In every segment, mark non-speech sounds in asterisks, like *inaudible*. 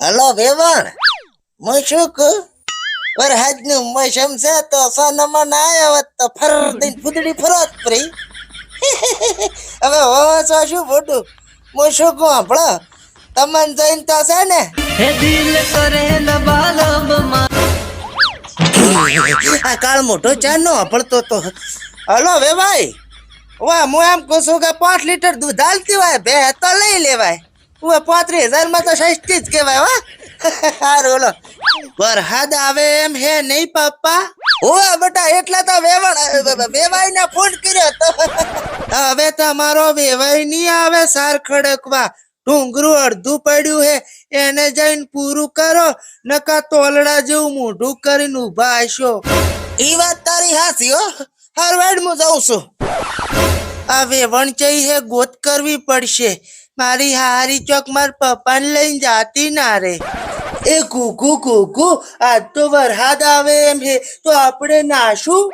Hello વેવણ હું શું કહું? વરહાજનું મોસમ છે તો સોનામાં ના આવ્યો તો ફર દઈને ફૂદડી ફરોત પરી *laughs* હવે હો છો શું મોટું હું શું કહું આપણો તમને જોઈને તો છે ને? હે દિલ કરે આ કાળ મોટો ચા નો તો. હલો વે ભાઈ વાહ હું એમ કહું છું કે પાંચ લીટર દૂધ હાલતી હોય બે તો લઈ લેવાય. પાંત્રીસ હજારમાં તો સસ્તી જ કહેવાય, હા. અડધું પડ્યું હે, એને જઈને પૂરું કરો, નકા તોલડા જેવું મોઢું કરીને ઊભા હશો. ઈ વાત તારી હાસી હો. હરવાડ હું જાઉં છું. આ વેવણ ચઈ હે, ગોત કરવી પડશે. મારી હારી ચોક માર પપ્પાને લઈને જાતી ના રે. એ કુકુ કુકુ આજ તો વરસાદ આવે એમ હે, તો આપણે નાશું?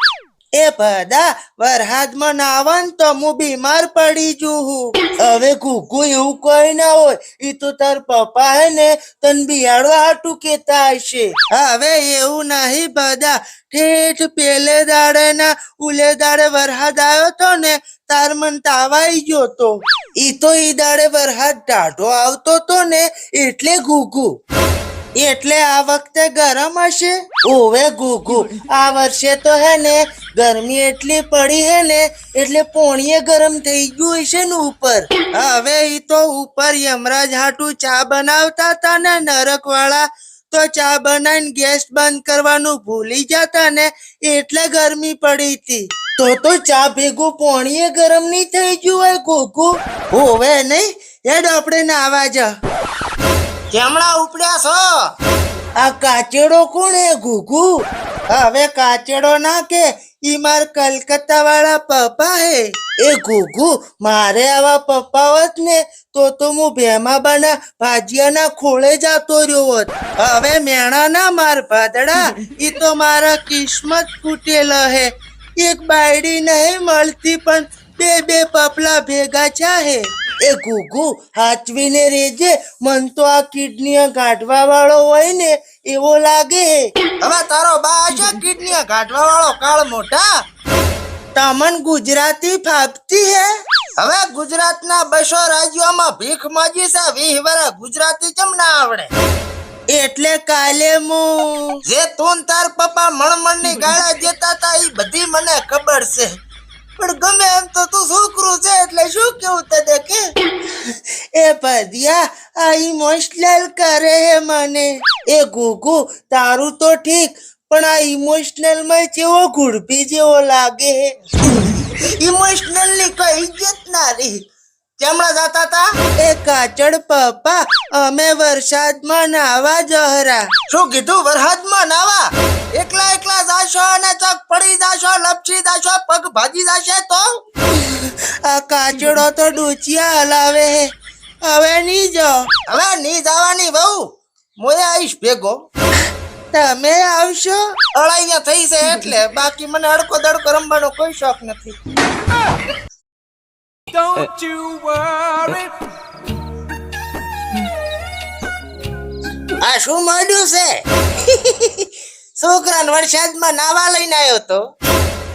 એ બધા વરસાદમાં નાવન તો હું બીમાર પડી જુ હું. હવે કુકુ એવું કોઈ ના હોય એ તો તાર પપ્પા હે ને, તન બિયાડવા હાટું કેતા હશે. હવે એવું નહીં બધા ઠેઠ પેલે દાડે ના ઉલે દાડે વરસાદ આવ્યો તો ને, તાર મન તાવાઈ ગયો તો. ઈ તો ઈ દાડે વરસાદ ટાઢો આવતો તો ને એટલે ઘૂઘુ. એટલે આ વખતે ગરમ હશે? ઓવે ગુગુ આ વર્ષે તો હે ને ગરમી એટલી પડી હે ને એટલે પોણીએ ગરમ થઈ ગયું હશે ને ઉપર. હવે એ તો ઉપર યમરાજ હાટુ ચા બનાવતા હતા ને નરક વાળા તો ચા બનાવીને ગેસ બંધ કરવાનું ભૂલી જતા ને એટલે ગરમી પડી હતી તો તો ચા ભેગું પોણીએ ગરમ નહીં થઈ ગયું હોય કોકુ. હોવે નહીં હેડ આપણે નાવા જા. કેમડા ઉપડ્યા છો. આ કાચેડો કોણ હે ઘુઘુ હવે કાચેડો ના કે ઈ માર કલકત્તા વાળા પપ્પા હે. એ ઘુઘુ મારે આવા પપ્પા હોત ને તો તો હું ભેમાબાના ભાજીયાના ખોળે જતો રહ્યો હોત. હવે મેણા ના માર ભાદડા ઈ તો મારા કિસ્મત ફૂટેલા હે. એક બાયડી નહીં મળતી પણ બે બે પાપલા ભેગા ચાહે એ ઘુઘુ હાચવીને રેજે મન તો આ કિડની ગાંઠવા વાળો હોય ને એવો લાગે. હવે તારો બા છે કિડની ગાંઠવા વાળો કાળ મોટા? તમન ગુજરાતી ફાપતી હે? હવે ગુજરાતના બસો રાજ્યોમાં ભીખ માજી છે વીહ વરા ગુજરાતી કેમ ના આવડે? એટલે કાલે હું જે તું તાર પપ્પા મણમણની ગાળા દેતા તા ઈ બધી મને ખબર છે. પણ ગમે એમ તો તું છોકરું છે એટલે શું કેવું તને કે? એ ભધિયા આ ઇમોશનલ કરે હે મને. એ ગુગુ તારું તો ઠીક પણ આ ઇમોશનલમાં જેવો ગુડપી જેવો લાગે હે. ઇમોશનલની કઈ ઇજ્જત ના રહી. ચમડા જાતા તા? એ કાચડ પપ્પા અમે વરસાદમાં નાવા જહરા. શું કીધું? વરસાદમાં નાવા? એકલા એકલા જાશો અને ચક પડી જાશો લપસી જાશો પગ ભાજી જાશે તો? આ કાચડો તો ડૂચિયા હલાવે હવે ની જાઓ હવે ની જવાની બહુ મોય આવીશ ભેગો. તમે આવશો? અળાઈયા થઈ છે એટલે. બાકી મને અડકો દડકો રમવાનો કોઈ શોખ નથી. Don't you worry. આ શું માંડ્યું છે? *laughs* છોકરાને વરસાદમાં નાવા લઈને આવ્યો તો?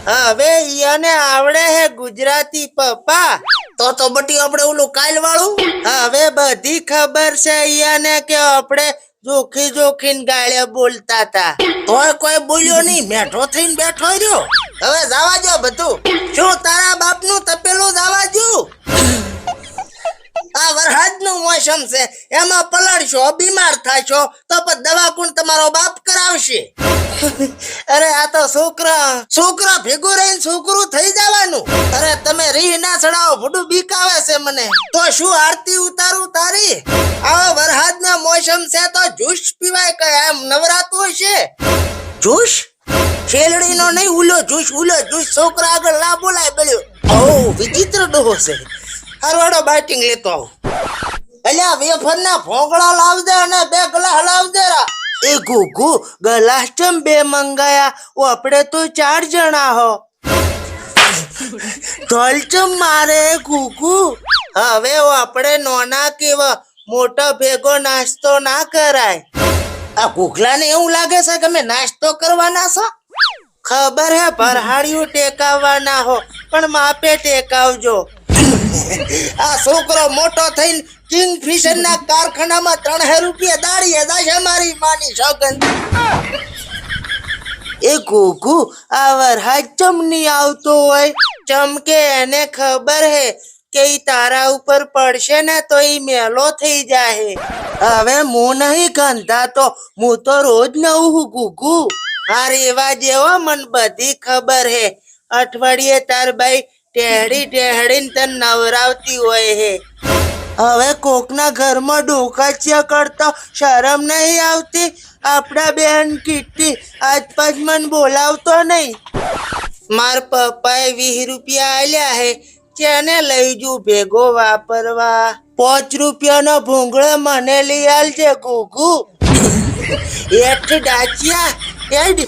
હવે ઈયાને આવડે હે ગુજરાતી પપ્પા. તો તો બટી આપણે ઓલું કાલ વાળું હવે બધી ખબર છે ઈયાને કે આપણે જોખી જોખીને ગાળે બોલતા તા. તોય કોઈ બોલ્યો નહીં, બેઠો થઈને બેઠો રહ્યો. હવે જવા જો બધું. શું તારા બાપનું તપેલું જવા જો છે, એમાં પલળશો, બીમાર થાશો, તો પછી દવાકુંડ તમારો બાપ કરાવશે. *laughs* અરે આ તો છોકરા છોકરા ભેગું રહીને છોકરું થઈ જવાનું. અરે તમે રીહ ના ચડાવો, ભૂડું બીકાવે છે મને. તો શું આરતી ઉતારું તારી? આવો વરસાદના મોસમ છે તો જ્યુસ પીવાય કે એમ નવરાતું હશે? જ્યુસ શેલડીનો નહીં, ઉલો જ્યુસ ઉલો જ્યુસ છોકરા આગળ ના બોલાય, બળ્યો. ઓ વિચિત્ર ડોહો છે. હરવાડો બાઇટિંગ લેતો આવું. અલ્યા વેફર ના ભોંગળા લાવજે અને બે ગલા હલાવજે રા. એ ગુગુ ગલાસ ચમ બે મંગાયા? ઓ, આપણે તો ચાર જણા હો. ઢોલ ચમ મારે ગુગુ હવે ઓ, આપણે નોના કેવા મોટો ભેગો નાસ્તો ના કરાય. આ ગુગલાને એવું લાગે છે કે અમે નાસ્તો કરવાના છો? ખબર હે ભરહાડિયું ટેકાવવાના હો. પણ માપે ટેકાવજો. આ છોકરો મોટો થઈને કિંગ ફિશર ના કારખાનામાં ત્રણ રૂપિયા દાડીએ છે મારી માની સોગંદ. એ ઘોઘુ આવર હા ચમની આવતો હોય. ચમકે એને ખબર હે કે ઈ તારા ઉપર પડશે ને તો ઈ મેલો થઈ જાહે. હવે હું નહીં ગંધાતો હું તો રોજ નવું ગુગુ આ રેવા જેવો મન બધી ખબર હે. અઠવાડિયે તાર બાઈ ટેહડી ટેહડીને તને નવરાવતી હોય હે. હવે કોકના ઘરમાં ડોકાચ્યા કરતા શરમ નહીં આવતી. આપણા બેન કીટી આજ પાછ મન બોલાવતો નહીં. માર પપ્પાએ વીસ રૂપિયા આલ્યા હે તેને લઈ જુ ભેગો વાપરવા. પાંચ રૂપિયાનો ભૂંગળો મને લઈ આલજે, ગુગુ. *laughs* એઠ ડાચિયા એડ